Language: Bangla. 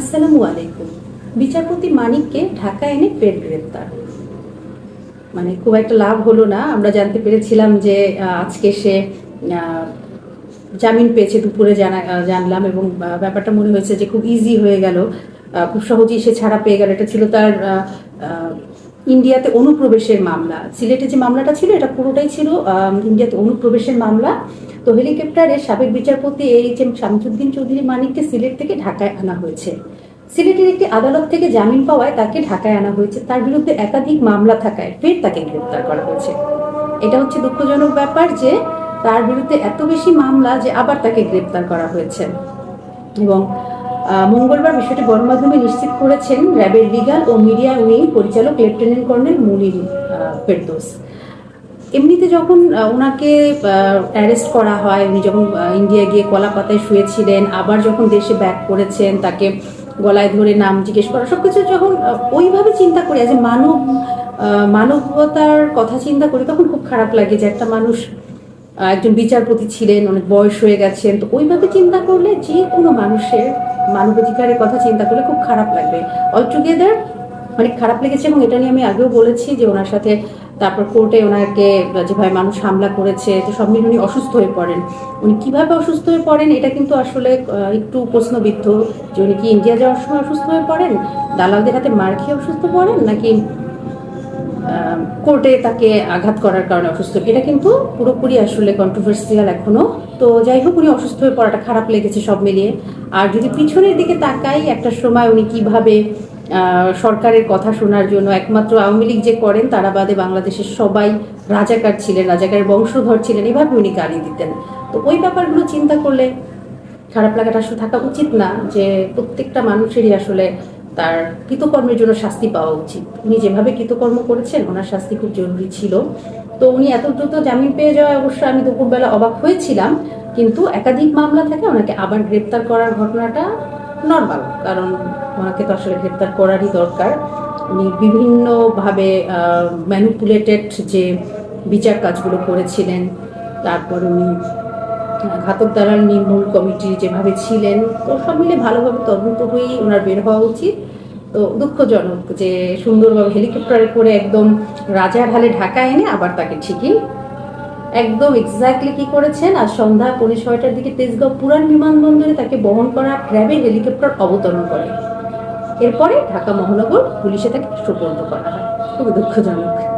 আসসালামু আলাইকুম। বিচারপতি মানিককে ঢাকা এনে ফের গ্রেপ্তার। মানে খুব একটা লাভ হলো না। আমরা জানতে পেরেছিলাম যে আজকে সে জামিন পেয়েছে দুপুরে জানা জানলাম এবং ব্যাপারটা মনে হয়েছে যে খুব ইজি হয়ে গেল। খুব সহজেই সে ছাড়া পেয়ে গেল। এটা ছিল তার ইন্ডিয়াতে অনুপ্রবেশের মামলা। সিলেটে যে মামলাটা ছিল, এটা পুরোটাই ছিল ইন্ডিয়াতে অনুপ্রবেশের মামলা। তো হেলিকপ্টারে সাবেক বিচারপতি এইচ এম শামসুদ্দিন চৌধুরী মানিককে সিলেট থেকে ঢাকায় আনা হয়েছে। সিলেটের একটি আদালত থেকে জামিন পাওয়ায় তাকে ঢাকায় আনা হয়েছে। তার বিরুদ্ধে একাধিক মামলা থাকায় ফের তাকে গ্রেপ্তার করা হয়েছে। এটা হচ্ছে দুঃখজনক ব্যাপার যে তার বিরুদ্ধে এত বেশি মামলা যে আবার তাকে গ্রেপ্তার করা হয়েছে। এবং মঙ্গলবার বিষয়টি গণমাধ্যমে নিশ্চিত করেছেন র্যাবের লিগাল ও মিডিয়া উইং পরিচালক লেফটেন্যান্ট কর্নেল মুনির ফেরদৌস। এমনিতে যখন ওনাকে অ্যারেস্ট করা হয়, উনি যখন ইন্ডিয়া গিয়ে কলা পাতায় শুয়েছিলেন, আবার যখন দেশে ব্যাক করেছেন, তাকে গলায় ধরে নাম জিজ্ঞেস করা সব কিছু যখন ওইভাবে চিন্তা করি, যে মানব মানবতার কথা চিন্তা করি তখন খুব খারাপ লাগে যে একটা মানুষ একজন বিচারপতি ছিলেন, অনেক বয়স হয়ে গেছেন, তো ওইভাবে চিন্তা করলে যে কোনো মানুষের মানবাধিকারের কথা চিন্তা করলে খুব খারাপ লাগবে। অল টুগেদার অনেক খারাপ লেগেছে এবং এটা নিয়ে আমি আগেও বলেছি যে ওনার সাথে তারপর কোর্টে ওনাকে যেভাবে মানুষ হামলা করেছে, তো সব মিলিয়ে উনি অসুস্থ হয়ে পড়েন। উনি কীভাবে অসুস্থ হয়ে পড়েন এটা কিন্তু আসলে একটু প্রশ্নবিদ্ধ যে উনি কি ইন্ডিয়া যাওয়ার সময় অসুস্থ হয়ে পড়েন? দালালদের হাতে মার খেয়ে অসুস্থ পড়েন নাকি কোর্টে তাকে আঘাত করার কারণে অসুস্থ। এটা কিন্তু পুরোপুরি আসলে কন্ট্রোভার্সিয়াল এখনও। তো যাই হোক, উনি অসুস্থ হয়ে পড়াটা খারাপ লেগেছে সব মিলিয়ে। আর যদি পিছনের দিকে তাকাই, একটা সময় উনি কীভাবে সরকারের কথা শোনার জন্য, একমাত্র আওয়ামী লীগ যে করেন, তারা বাদে বাংলাদেশের সবাই রাজাকার ছিলেন রাজাকারের বংশধর ছিলেন, এভাবে উনি গালি দিতেন। তো ওই ব্যাপারগুলো চিন্তা করলে খারাপ লাগাটা আসলে থাকা উচিত না যে প্রত্যেকটা মানুষেরই আসলে তার কৃতকর্মের জন্য শাস্তি পাওয়া উচিত। উনি যেভাবে কৃতকর্ম করেছেন, ওনার শাস্তি খুব জরুরি ছিল। তো উনি এত দ্রুত জামিন পেয়ে যাওয়ায় অবশ্য আমি দুপুরবেলা অবাক হয়েছিলাম, কিন্তু একাধিক মামলা থেকে ওনাকে আবার গ্রেপ্তার করার ঘটনাটা নর্মাল কারণ ওনাকে তো আসলে গ্রেপ্তার করারই দরকার। উনি বিভিন্নভাবে ম্যানিপুলেটেড যে বিচার কাজগুলো করেছিলেন, তারপর উনি ঘাতক দালাল নির্মূল কমিটি যেভাবে ছিলেন, তো সব মিলে ভালোভাবে তদন্ত হয়েই ওনার বের হওয়া উচিত। তো দুঃখজনক যে সুন্দরভাবে হেলিকপ্টারে করে একদম রাজার হালে ঢাকা এনে আবার তাকে ঠিকই একদম এক্স্যাক্টলি কি করেছেন, আর সন্ধ্যা পৌনে ছয়টার দিকে তেজগাঁও পুরান বিমানবন্দরে তাকে বহন করা র্যাবের হেলিকপ্টার অবতরণ করে। এরপরে ঢাকা মহানগর পুলিশে তাকে সুপর্দ করা হয়। খুবই দুঃখজনক।